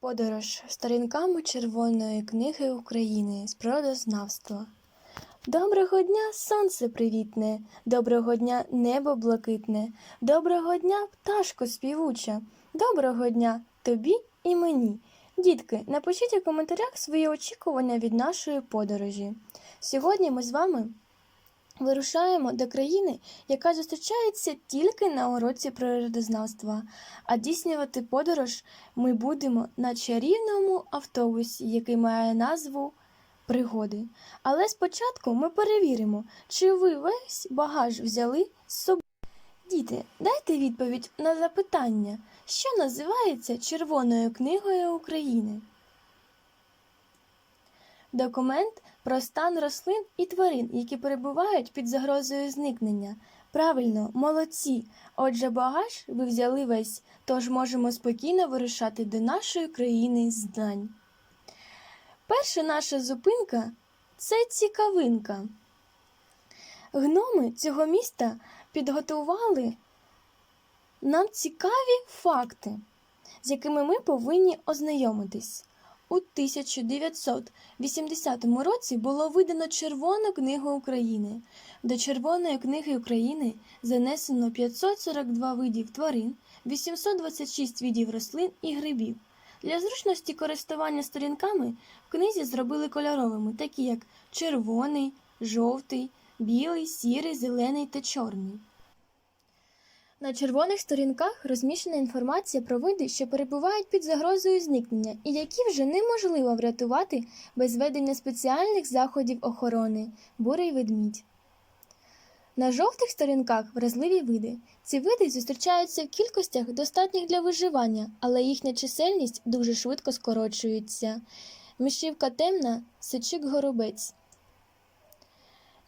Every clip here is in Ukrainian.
Подорож сторінками Червоної книги України з природознавства. Доброго дня, сонце привітне, доброго дня, небо блакитне, доброго дня, пташко співуча, доброго дня тобі і мені. Дітки, напишіть у коментарях свої очікування від нашої подорожі. Сьогодні ми з вами вирушаємо до країни, яка зустрічається тільки на уроці природознавства, а дійснювати подорож ми будемо на чарівному автобусі, який має назву Пригоди. Але спочатку ми перевіримо, чи ви весь багаж взяли з собою. Діти, дайте відповідь на запитання, що називається Червоною книгою України. Документ про стан рослин і тварин, які перебувають під загрозою зникнення. Правильно, молодці. Отже, багаж ви взяли весь, тож можемо спокійно вирушати до нашої країни знань. Перша наша зупинка це цікавинка. Гноми цього міста підготували нам цікаві факти, з якими ми повинні ознайомитись. У 1980 році було видано Червону книгу України. До Червоної книги України занесено 542 видів тварин, 826 видів рослин і грибів. Для зручності користування сторінками в книзі зробили кольоровими, такі як червоний, жовтий, білий, сірий, зелений та чорний. На червоних сторінках розміщена інформація про види, що перебувають під загрозою зникнення і які вже неможливо врятувати без ведення спеціальних заходів охорони бурий ведмідь. На жовтих сторінках вразливі види. Ці види зустрічаються в кількостях, достатніх для виживання, але їхня чисельність дуже швидко скорочується. Мішівка темна, сичик горобець.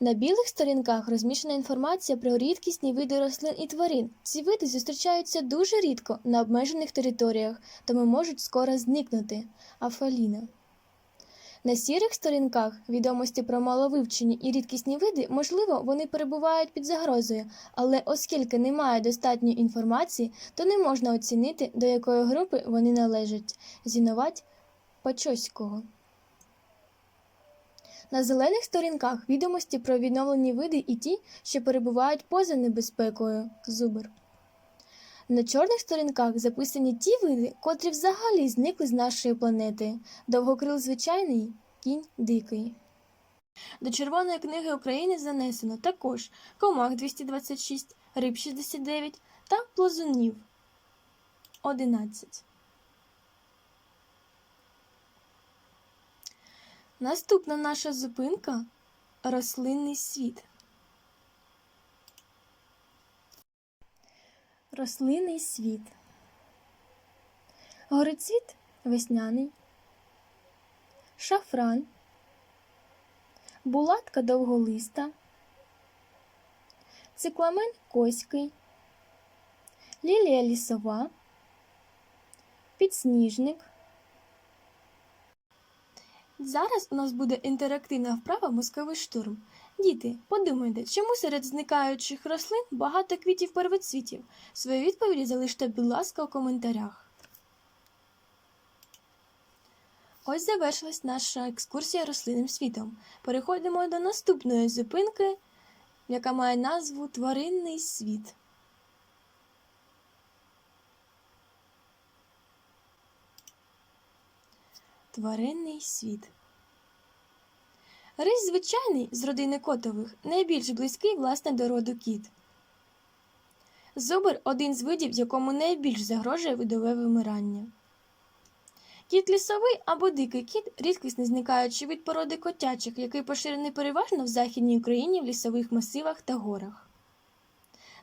На білих сторінках розміщена інформація про рідкісні види рослин і тварин. Ці види зустрічаються дуже рідко на обмежених територіях, тому можуть скоро зникнути. Афаліна. На сірих сторінках відомості про маловивчені і рідкісні види, можливо, вони перебувають під загрозою, але оскільки немає достатньої інформації, то не можна оцінити, до якої групи вони належать. Зінувать Пачоського. На зелених сторінках відомості про відновлені види і ті, що перебувають поза небезпекою. Зубр. На чорних сторінках записані ті види, котрі взагалі зникли з нашої планети. Довгокрил звичайний, кінь дикий. До Червоної книги України занесено також комах 226, риб 69 та плазунів 11. Наступна наша зупинка рослинний світ. Рослинний світ. Горицвіт весняний, шафран, булатка довголиста, цикламен коський, лілія лісова, підсніжник. Зараз у нас буде інтерактивна вправа мозковий штурм. Діти, подумайте, чому серед зникаючих рослин багато квітів первоцвітів? Свої відповіді залиште, будь ласка, у коментарях. Ось завершилась наша екскурсія рослинним світом. Переходимо до наступної зупинки, яка має назву Тваринний світ. Тваринний світ. Рись звичайний з родини котових найбільш близький власне до роду кіт. Зубр один з видів, якому найбільш загрожує видове вимирання. Кіт лісовий або дикий кіт рідкісний зникаючий від породи котячих, який поширений переважно в Західній Україні в лісових масивах та горах.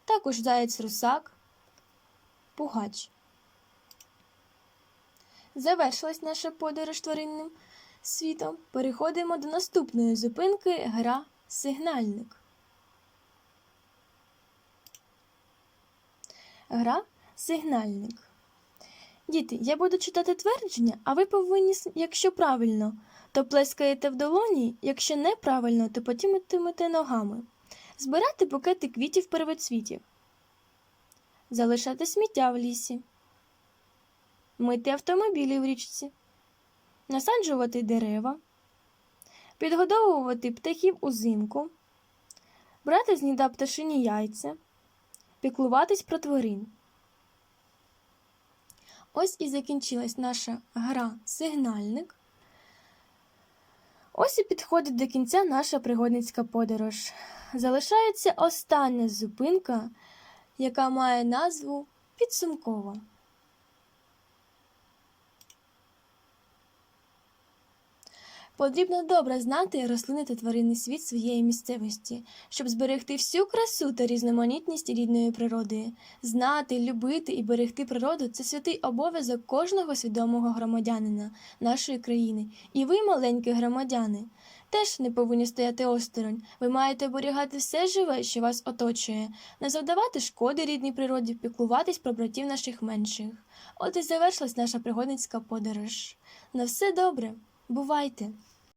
Також заєць русак, пугач. Завершилась наша подорож тваринним світом. Переходимо до наступної зупинки гра Сигнальник. Гра Сигнальник. Діти, я буду читати твердження, а ви повинні, якщо правильно, то плескаєте в долоні, якщо неправильно, то потіматимете ногами. Збирати букети квітів первоцвітів. Залишати сміття в лісі. Мити автомобілі в річці, насаджувати дерева, підгодовувати птахів узимку, брати з гнізда пташині яйця, піклуватись про тварин. Ось і закінчилась наша гра Сигнальник. Ось і підходить до кінця наша пригодницька подорож. Залишається остання зупинка, яка має назву Підсумкова. Потрібно добре знати рослинний та тваринний світ своєї місцевості, щоб зберегти всю красу та різноманітність рідної природи. Знати, любити і берегти природу це святий обов'язок кожного свідомого громадянина нашої країни. І ви, маленькі громадяни, теж не повинні стояти осторонь. Ви маєте оберігати все живе, що вас оточує, не завдавати шкоди рідній природі, піклуватись про братів наших менших. От і завершилась наша пригодницька подорож. На все добре, бувайте!